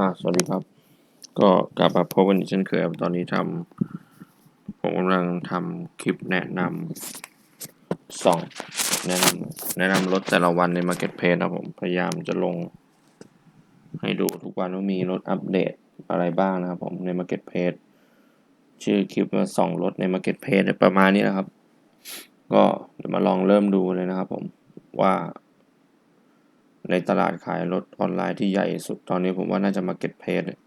อ่าสวัสดีครับ ก็กลับมาพบกันอีกเช่นเคยครับตอนนี้ทำผมกำลังทำคลิปแนะนำส่องแนะนำแนะนำรถแต่ละวันใน Market Place นะผมพยายามจะลง ให้ดูทุกวันว่ามีรถอัปเดตอะไรบ้างนะครับผมใน Market Place ชื่อคลิปว่าส่องรถใน Market Place ประมาณนี้นะครับ ก็เดี๋ยวมาลองเริ่มดูเลยนะครับผมว่า ในตลาดขายรถออนไลน์ที่ใหญ่สุดตอนนี้ผมว่าน่าจะ Market Place เลย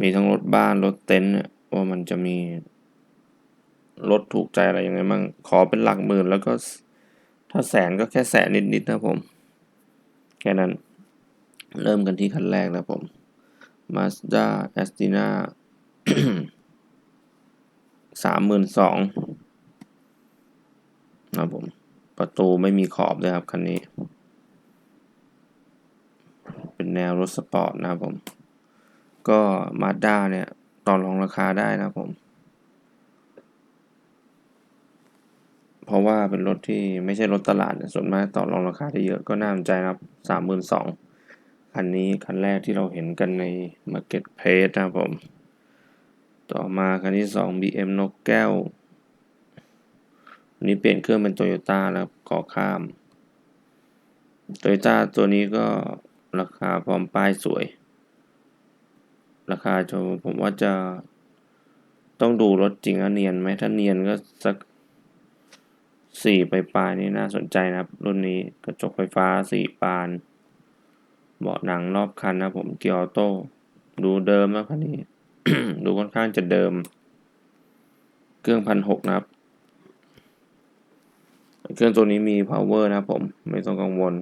มีทั้งรถบ้านรถเต็นท์ว่ามันจะมีรถถูกใจอะไรยังไงบ้างขอเป็นหลักหมื่นแล้วก็ถ้าแสนก็แค่แสนนิดๆนะผม แค่นั้น เริ่มกันที่คันแรกนะผม Mazda a s t i n a สามหมื่นสองนะผม ประตูไม่มีขอบด้วยครับคันนี้ เป็นแนวรถสปอร์ตนะครับผม ก็มาด้าเนี่ยต่อรองราคาได้นะครับผม เพราะว่าเป็นรถที่ไม่ใช่รถตลาดเนี่ยส่วนมากต่อรองราคาได้เยอะก็น่าสนใจนะครับสามหมื่นสองคันนี้คันแรกที่เราเห็นกันใน Market Place นะครับผม ต่อมาคันที่สอง BM นกแก้วนนี้เปลี่ยนเครื่องเป็นโตโยต้าแล้วก่อข้ามโตโยต้าตัวนี้ก็ ราคาพร้อมป้ายสวย ราคาจะผมว่าจะต้องดูรถจริงอะเนียนไหมถ้าเนียนก็สักสี่ปลายๆนี่น่าสนใจนะครับ รุ่นนี้กระจกไฟฟ้าสี่ปาน เบาะหนังรอบคันนะผมเกียร์ออโต้ดูเดิมนะคันนี้ ดูค่อนข้างจะเดิม เครื่องพันหกนะครับ เครื่องตัวนี้มี power นะผม ไม่ต้องกังวล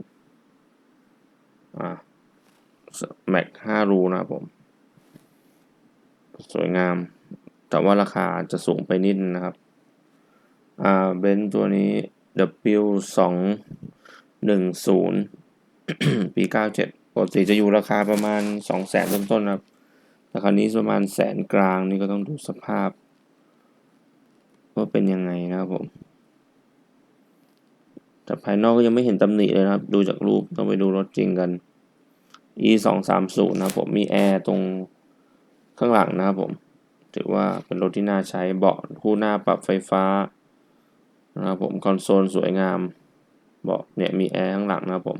แม็กห้ารูนะครับผม สวยงาม แต่ว่าราคาจะสูงไปนิดนะครับ อ่าเบนตัวนี้ W สองหนึ่งศูนย์ปีเก้าเจ็ดปกติจะอยู่ราคาประมาณสองแสนต้นๆครับแต่คราวนี้ประมาณแสนกลางนี่ก็ต้องดูสภาพ ว่าเป็นยังไงนะครับผม แต่ภายนอกก็ยังไม่เห็นตำหนิเลยนะครับ ดูจากรูปต้องไปดูรถจริงกัน e สองสามศูนย์นะผมมีแอร์ตรงข้างหลังนะครับผมถือว่าเป็นรถที่น่าใช้เบาะคู่หน้าปรับไฟฟ้านะครับผมคอนโซลสวยงามเบาะเนี่ยมีแอร์ข้างหลังนะครับผม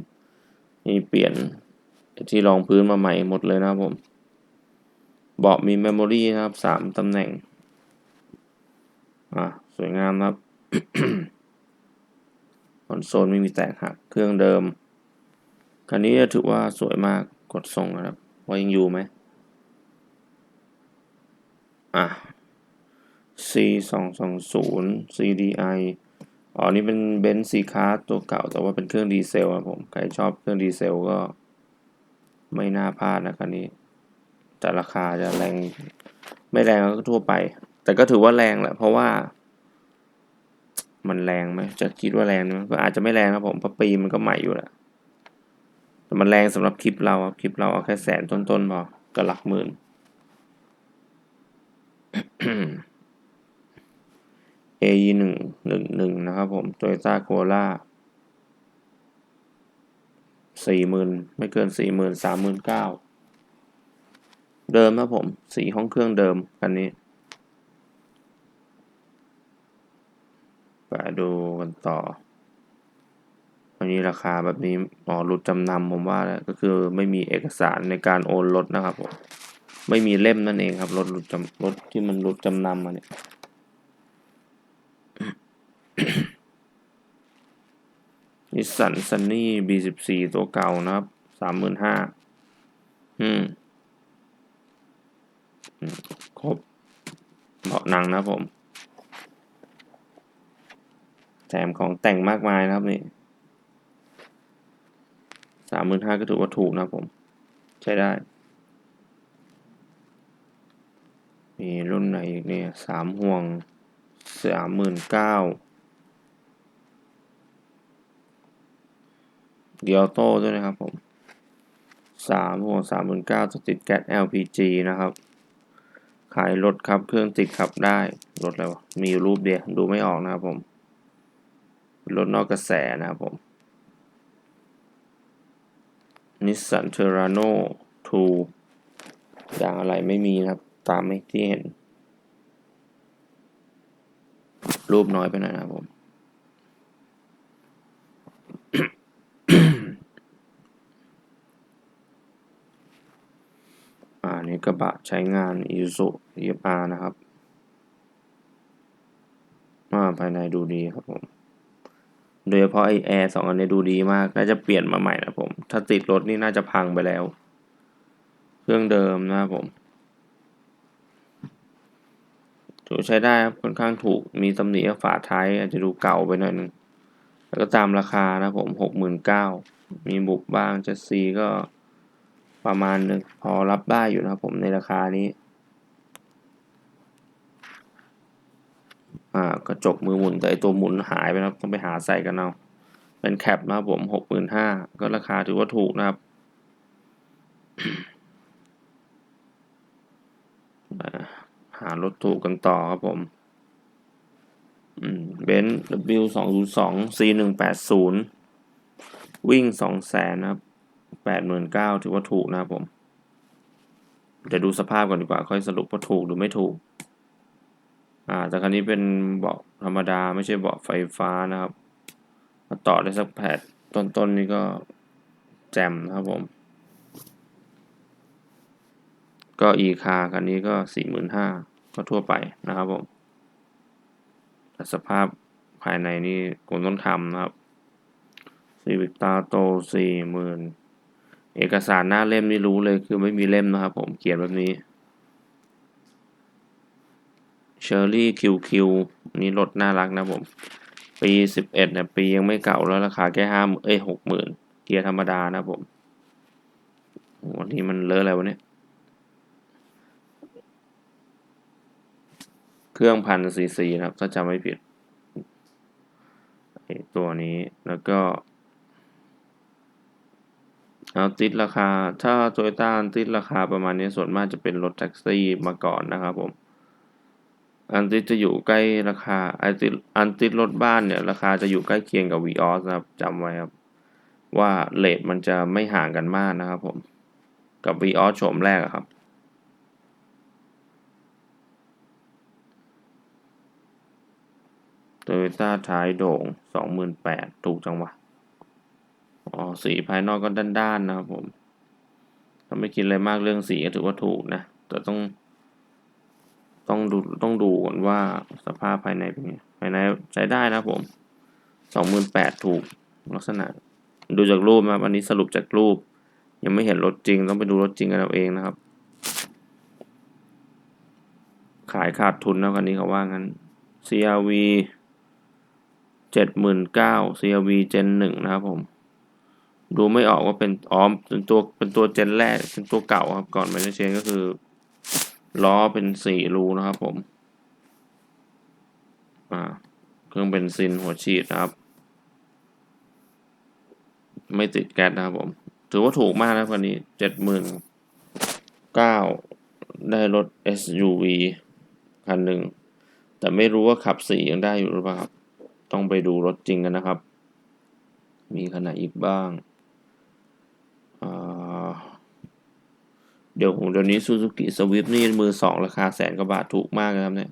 นี่เปลี่ยนที่รองพื้นมาใหม่หมดเลยนะครับผมเบาะมีเมมโมรีนะครับสามตำแหน่งอะสวยงามครับคอนโซลไม่มีแตกหักเครื่องเดิม คันนี้ถือว่าสวยมากกดส่งนะครับว่ายังอยู่ไหมอะ C สองสองศูนย์ CDI อ๋อนี่เป็นเบนซ์ซีคาร์ตัวเก่าแต่ว่าเป็นเครื่องดีเซลครับผม ใครชอบเครื่องดีเซลก็ไม่น่าพลาดนะคันนี้ แต่ราคาจะแรง ไม่แรงก็ทั่วไป แต่ก็ถือว่าแรงแหละ เพราะว่า มันแรงไหมจะคิดว่าแรงไหมก็อาจจะไม่แรงครับผมเพราะปีมันก็ใหม่อยู่แหละ แต่มันแรงสำหรับคลิปเราคลิปเราเอาแค่แสนต้นๆพอก็หลักหมื่น AE หนึ่งหนึ่งหนึ่งนะครับผม Toyota Corolla สี่หมื่นไม่เกินสี่หมื่นสามหมื่นเก้าเดิมครับผมสีห้องเครื่องเดิมคันนี้ไปดูกันต่อ นนี้ราคาแบบนี้อ๋อหลุดจำนำผมว่าก็คือไม่มีเอกสารในการโอนรถนะครับผมไม่มีเล่มนั่นเองครับรถหลุดจำรถที่มันหลุดจำนำมาเนี่ยนิสสันซันนี่ B14 ตัวเก่านะครับสามหมื่นห้าอืมครบเบาะหนังนะผม แถมของแต่งมากมายนะครับนี่ามหมื่นห้าก็ถือว่าถูกนะผม ใช้ได้ มีรุ่นไหนอีกเนี่ยสามห่วงสามหมื่นเก้าเดียวโต้ด้วยนะครับผมสามห่วงสามหมื่นเก้าติดแก๊ส LPG นะครับ ขายรถครับเครื่องติดขับได้ รถอะไรวะ มีรูปเดียว ดูไม่ออกนะครับผม รถนอกกระแสนะครับผม นิสสันเทอราโน2ยางอะไรไม่มีนะครับ ตามที่เห็น รูปน้อยไปหน่อยนะครับผม อ่า นี่กระบะใช้งาน Isuzu EFR นะครับอ่าภายในดูดีครับผม โดยเฉพาะไอแอร์สองอันนี้ดูดีมาก น่าจะเปลี่ยนมาใหม่นะผม ถ้าติดรถนี่น่าจะพังไปแล้ว เครื่องเดิมนะครับผมถือใช้ได้ครับค่อนข้างถูกมีตำหนิฝาท้ายอาจจะดูเก่าไปหน่อยนึงแล้วก็ตามราคานะผมหกหมื่นเก้ามีบุบบ้างจะซีก็ประมาณนึงพอรับได้อยู่นะครับผมในราคานี้ อ่ากระจกมือหมุนแต่ไอตัวหมุนหายไปนะครับต้องไปหาใส่กันเอาเป็นแคปนะครับผมหกหมื่นห้าก็ราคาถือว่าถูกนะครับหารถถูกกันต่อครับผมเบนซ์ W สองศูนย์สอง C หนึ่งแปดศูนย์วิ่งสองแสนนะครับแปดหมื่นเก้าถือว่าถูกนะครับผม เดี๋ยวดูสภาพก่อนดีกว่า ค่อยสรุปว่าถูกหรือไม่ถูก แต่คันนี้เป็นเบาะธรรมดาไม่ใช่เบาะไฟฟ้านะครับมาต่อได้สักแผดต้นๆนนี้ก็แจ่มนะครับผม ก็อีคาคันนี้ก็สี่หมื่นห้าก็ทั่วไปนะครับผมแต่สภาพภายในนี่คงต้องทำนะครับซีวิกตาโตสี่หมื่นเอกสารหน้าเล่มนี่รู้เลยคือไม่มีเล่มนะครับผมเขียนแบบนี้ เชอร์รี่คิวคิวนี่รถน่ารักนะผม ปีสิบเอ็ดเนี่ยปียังไม่เก่าแล้วราคาแค่ห้าเอ้ยหกหมื่นเกียร์ธรรมดานะผมวันนี้มันเลอะอะไรวะเนี่ย เครื่องพันซีซีนะครับ ถ้าจำไม่ผิดตัวนี้แล้วก็เอาติดราคา ถ้าโตโยต้าติดราคาประมาณนี้ส่วนมากจะเป็นรถแท็กซี่มาก่อนนะครับผม อันติดจะอยู่ใกล้ราคาอันติอันติดรถบ้านเนี่ย ราคาจะอยู่ใกล้เคียงกับ v ีออสนะครับจำไว้ครับ ว่าเลทมันจะไม่ห่างกันมากนะครับผม กับ v ีออสโฉมแรกครับ โตโยต้าท้ายโด่งสองหมื่นแปดถูกจังวะอ๋อสีภายนอกก็ด้านๆนะครับผม ถ้าไม่คิดอะไรมากเรื่องสีก็ถือว่าถูกนะ แต่ต้อง ต้องดูต้องดูก่อนว่าสภาพภายในเป็นไงภายในใช้ได้นะผมสองหมื่นแปดถูกลักษณะ ดูจากรูปนะอันนี้สรุปจากรูป ยังไม่เห็นรถจริงต้องไปดูรถจริงกันเอาเองนะครับ ขายขาดทุนนะคันนี้เขาว่างั้น CRV เจ็ดหมื่นเก้า CRV Gen หนึ่งนะครับผม ดูไม่ออกว่าเป็นอ๋อเป็นตัวเป็นตัวเจนแรกเป็นตัวเก่าครับก่อนไม่ได้เชนก็คือ ล้อเป็นสี่รูนะครับผม อ่า เครื่องเป็นซินหัวฉีดนะครับ ไม่ติดแก๊สนะครับผม ถือว่าถูกมากนะคันนี้เจ็ดหมื่นเก้าได้รถ SUV คันหนึ่ง แต่ไม่รู้ว่าขับสี่ยังได้อยู่หรือเปล่าครับ ต้องไปดูรถจริงกันนะครับ มีขนาดอีกบ้าง อ่า เดี๋ยวผมเดี๋ยวนี้ซูซูกิสวิฟนี่มือสองราคาแสนกว่าบาทถูกมากนะครับเนี่ย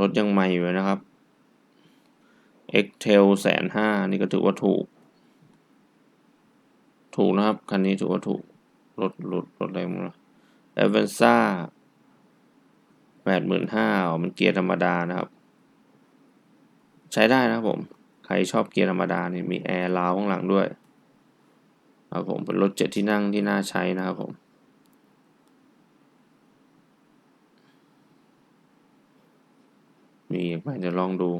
รถยังใหม่อยู่นะครับ x t e l แสนห้านี่ก็ถือว่าถูก ถูกนะครับ คันนี้ถือว่าถูก รถรถรถอะไรมั้งเอเวนซ่าแปดหมื่นห้ามันเกียร์ธรรมดานะครับ ใช้ได้นะครับผม ใครชอบเกียร์ธรรมดาเนี่ยมีแอร์ลาวข้างหลังด้วย ครับผมเป็นรถเจ็ดที่นั่งที่น่าใช้นะครับผมมีไปจะลองดู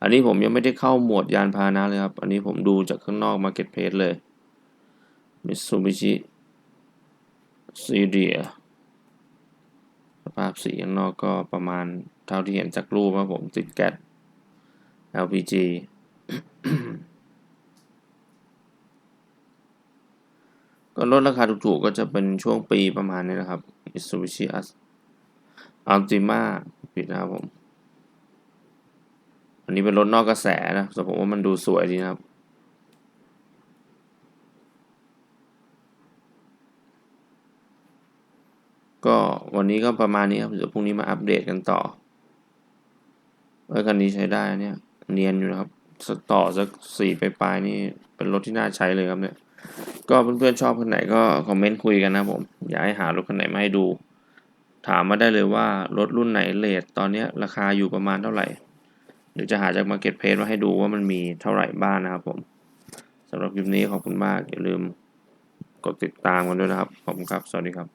อันนี้ผมยังไม่ได้เข้าหมวดยานพาหนะเลยครับ อันนี้ผมดูจากข้างนอก Market p เพ e เลย Mitsubishi s e r i a สภาพสีข้างนอกก็ประมาณเท่าที่เห็นจากรูปครับผมติดแก๊ส LPG ก็ลดราคาถูกๆก็จะเป็นช่วงปีประมาณนี้นะครับ Mitsubishi Altima ผิดนะครับผม อันนี้เป็นรถนอกกระแสนะแต่ผมว่ามันดูสวยดีนะครับ ก็วันนี้ก็ประมาณนี้ครับ เดี๋ยวพรุ่งนี้มาอัปเดตกันต่อเออคันนี้ใช้ได้เนี่ย เนียนอยู่นะครับ ต่อสักสี่ไปปลายๆนี่เป็นรถที่น่าใช้เลยครับเนี่ย ก็เพื่อนๆชอบคันไหนก็คอมเมนต์คุยกันนะผม อยากให้หารถคันไหนมาให้ดู ถามมาได้เลยว่ารถรุ่นไหนเลทตอนนี้ราคาอยู่ประมาณเท่าไหร่หรือจะหาจาก Market Place มาให้ดูว่ามันมีเท่าไหร่บ้างนะครับผมสำหรับคลิปนี้ขอบคุณมาก อย่าลืมกดติดตามกันด้วยนะครับ ขอบคุณครับ สวัสดีครับ